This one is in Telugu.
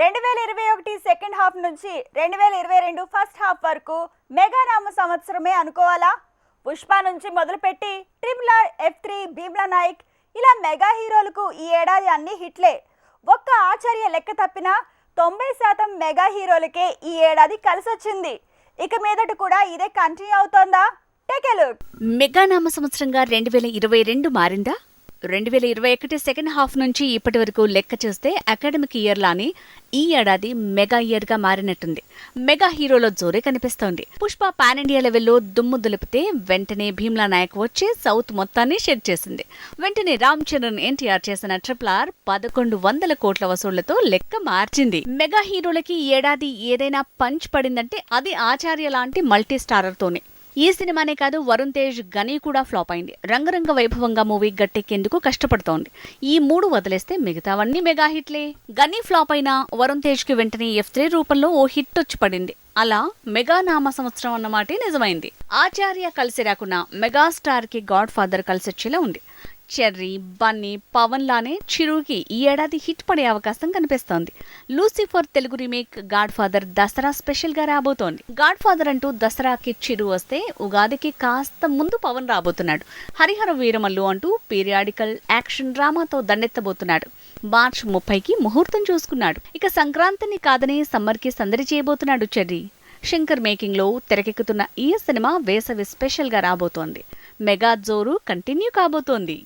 రెండు వేల ఇరవై ఒకటి సెకండ్ హాఫ్ నుంచి రెండు వేల ఇరవై రెండు ఫస్ట్ హాఫ్ వరకు మెగానామ సంవత్సరమే అనుకోవాలా? పుష్ప నుంచి మొదలుపెట్టి triple R F three Bheemla Nayak ఇలా మెగా హీరోలకు ఈ ఏడాది అన్ని హిట్లే. ఒక్క ఆచార్య లెక్క తప్పినా తొంభై శాతం మెగా హీరోలకే ఈ ఏడాది కలిసొచ్చింది. ఇక మీదట కూడా ఇదే continue అవుతోందా? Take a look. Mega నామ సంవత్సరంగా రెండు వేల ఇరవై రెండు మారిందా? రెండు వేల ఇరవై ఒకటి సెకండ్ హాఫ్ నుంచి ఇప్పటి వరకు లెక్క చూస్తే అకాడమిక్ ఇయర్ లానే ఈ ఏడాది మెగా ఇయర్గా మారినట్టుంది. మెగా హీరోలో జోరే కనిపిస్తోంది. పుష్ప పాన్ ఇండియా లెవెల్లో దుమ్ము దులిపితే వెంటనే భీమ్లా నాయక్ వచ్చి సౌత్ మొత్తాన్ని షెడ్ చేసింది. వెంటనే రామ్ చరణ్ ఎన్టీఆర్ చేసిన ట్రిపుల్ ఆర్ పదకొండు వందల కోట్ల వసూళ్ళతో లెక్క మార్చింది. మెగా హీరోలకి ఏడాది ఏదైనా పంచ్ పడిందంటే అది ఆచార్య లాంటి మల్టీ స్టారర్ తోనే. ఈ సినిమానే కాదు వరుణ్ తేజ్ గని కూడా ఫ్లాప్ అయింది. రంగరంగ వైభవంగా మూవీ గట్టెక్కేందుకు కష్టపడుతోంది. ఈ మూడు వదిలేస్తే మిగతావన్నీ మెగా హిట్లే. గని ఫ్లాప్ అయినా వరుణ్ తేజ్కి వెంటనే ఎఫ్ త్రీ రూపంలో ఓ హిట్ వచ్చి పడింది. అలా మెగా నామ సంవత్సరం అన్నమాటే నిజమైంది. ఆచార్య కలిసి రాకున్న మెగాస్టార్కి గాడ్ ఫాదర్ కలిసొచ్చేలా ఉంది. చెర్రీ బన్నీ పవన్ లానే చిరుకి ఈ ఏడాది హిట్ పడే అవకాశం కనిపిస్తోంది. Lucifer Telugu remake God Father Dasara స్పెషల్గా రాబోతోంది. గాడ్ ఫాదర్ అంటూ దసరాకి చిరు వస్తే ఉగాదికి కాస్త ముందు పవన్ రాబోతున్నాడు. హరిహర వీరమల్లు అంటూ పీరియాడికల్ యాక్షన్ డ్రామాతో దండెత్తబోతున్నాడు. మార్చ్ ముప్పైకి ముహూర్తం చూసుకున్నాడు. ఇక సంక్రాంతిని కాదని సమ్మర్కి సందడి చేయబోతున్నాడు చెర్రీ. శంకర్ మేకింగ్లో తెరకెక్కుతున్న ఈ సినిమా వేసవి స్పెషల్గా రాబోతోంది. మెగా జోరు కంటిన్యూ కాబోతోంది.